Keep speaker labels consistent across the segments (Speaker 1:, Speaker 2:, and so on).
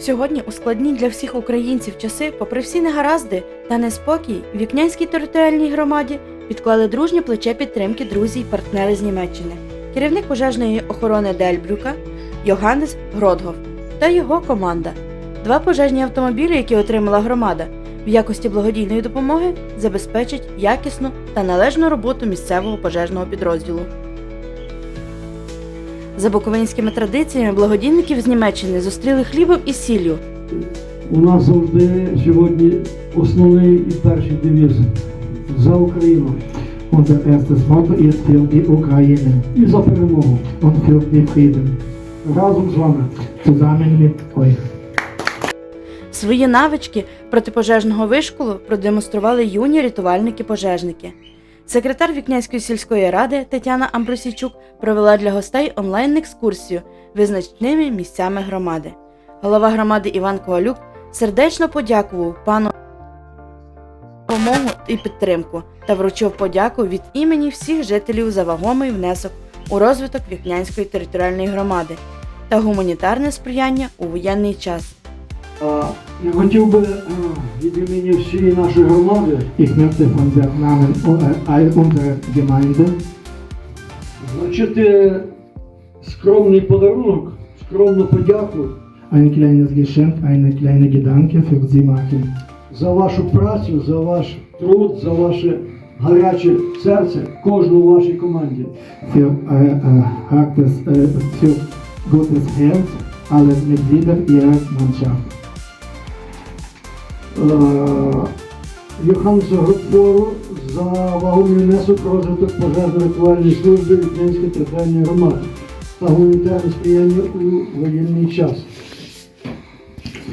Speaker 1: Сьогодні у складні для всіх українців часи, попри всі негаразди та неспокій, Вікнянській територіальній громаді підклали дружнє плече підтримки друзі й партнери з Німеччини, керівник пожежної охорони Дельбрюка Йоганнес Гродгов та його команда. Два пожежні автомобілі, які отримала громада, в якості благодійної допомоги забезпечать якісну та належну роботу місцевого пожежного підрозділу. За буковинськими традиціями благодійників з Німеччини зустріли хлібом і сіллю,
Speaker 2: У нас завжди сьогодні основний і перший девіз за Україну
Speaker 3: Unser erstes Motto ist für die Ukraine
Speaker 2: і за перемогу.
Speaker 3: und für Frieden.
Speaker 2: Разом з вами.
Speaker 3: Zusammen mit euch.
Speaker 1: Свої навички протипожежного вишколу продемонстрували юні рятувальники-пожежники. Секретар Вікнянської сільської ради Тетяна Амбросійчук провела для гостей онлайн-екскурсію визначними місцями громади. Голова громади Іван Ковалюк сердечно подякував пану допомогу і підтримку та вручив подяку від імені всіх жителів за вагомий внесок у розвиток Вікнянської територіальної громади та гуманітарне сприяння у воєнний час.
Speaker 2: Я хотів би е, від імені всієї нашої громади
Speaker 3: Ich möchte von der Namen äh, all unserer Gemeinde
Speaker 2: вручити скромний подарунок, скромну подяку
Speaker 3: ein kleines Geschenk, eine kleine Gedanke für Sie machen.
Speaker 2: за вашу працю, за ваш труд, за ваше гаряче серце кожну у вашій команді.
Speaker 3: Für euer äh, hartes, äh, für gutes Herz, alle Mitglieder Ihrer Mannschaft.
Speaker 2: Е, Гопору за вагомий внесок розвиток пожежно-рятувальної служби Української територіальної громади та гуманітарне сприяння у воєнний час.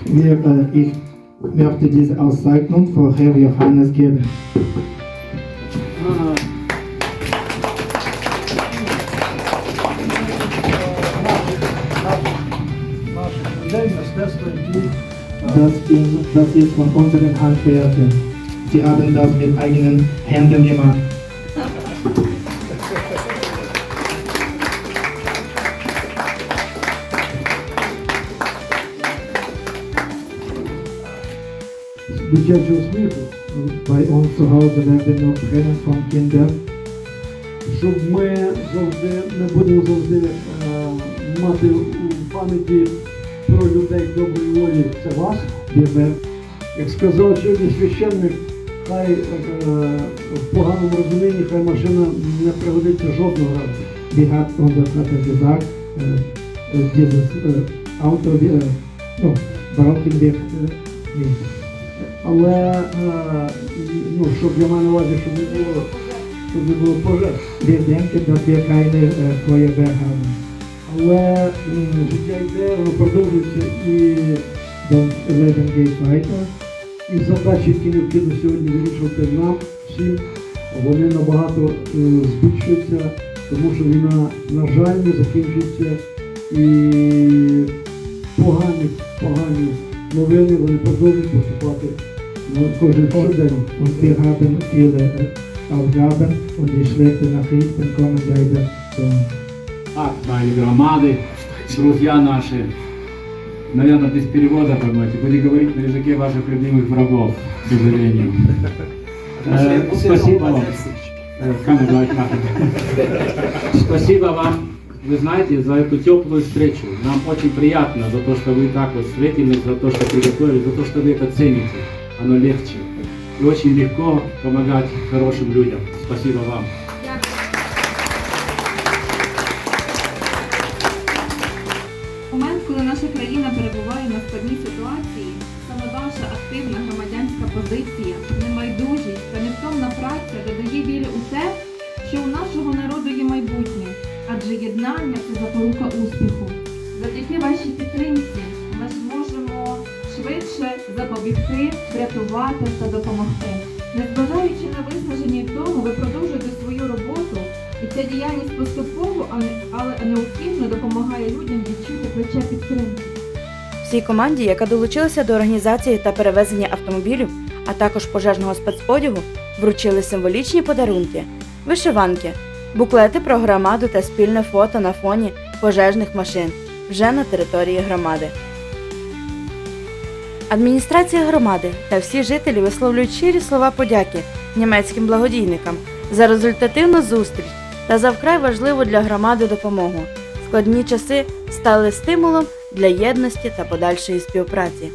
Speaker 3: Wir, äh, ich möchte diese Auszeichnung für Herr Johannes geben. Das ist, das ist von unseren Handwerkern. Sie haben das mit eigenen Händen gemacht.
Speaker 2: з дитячого сміху,
Speaker 3: Bei uns zu Hause werden noch Tränen von Kindern,
Speaker 2: щоб ми завжди, ми будемо завжди е, мати у пам'яті про людей доброї волі. Це вас.
Speaker 3: wir
Speaker 2: Як сказав сьогодні священник, хай е, в поганому розумінні, хай машина не пригодиться жодного разу.
Speaker 3: Dieses äh, Auto, äh, no, brauchen wir äh, nicht.
Speaker 2: Але е, ну, щоб я маю на увазі, щоб не було, щоб не було пожеж.
Speaker 3: Wir denken, dass wir
Speaker 2: Але життя йде, воно продовжується і,
Speaker 3: geht weiter.
Speaker 2: і задачі, які необхідно сьогодні вирішувати нам всім, вони набагато е, збільшуються, тому що війна, на жаль, не закінчується. І погані, погані новини вони продовжують поступати на кожен щодень.
Speaker 3: Und wir haben viele äh, Aufgaben und die schlechten Nachrichten kommen
Speaker 4: мои громады, друзья наши. Наверное, без перевода поймете. Буду говорить на языке ваших любимых врагов, к сожалению. Э, Спасибо вам. Спасибо вам, вы знаете, за эту теплую встречу. Нам очень приятно за то, что вы так вот встретились, за то, что приготовили, за то, что вы это цените. Оно легче. И очень легко помогать хорошим людям. Спасибо вам.
Speaker 5: Перебуває на складній ситуації, саме ваша активна громадянська позиція, небайдужість та невтомна праця додає віри у те, що у нашого народу є майбутнє, адже єднання це запорука успіху. Завдяки вашій підтримці ми зможемо швидше запобігти, врятувати та допомогти. Незважаючи на виснаження в тому, ви продовжуєте свою роботу, і ця діяльність поступово, але- але необхідно допомагає людям відчути плече підтримки.
Speaker 1: Всій команді, яка долучилася до організації та перевезення автомобілів, а також пожежного спецодягу, вручили символічні подарунки, вишиванки, буклети про громаду та спільне фото на фоні пожежних машин вже на території громади. Адміністрація громади та всі жителі висловлюють щирі слова подяки німецьким благодійникам за результативну зустріч та за вкрай важливу для громади допомогу. Складні часи стали стимулом для єдності та подальшої співпраці.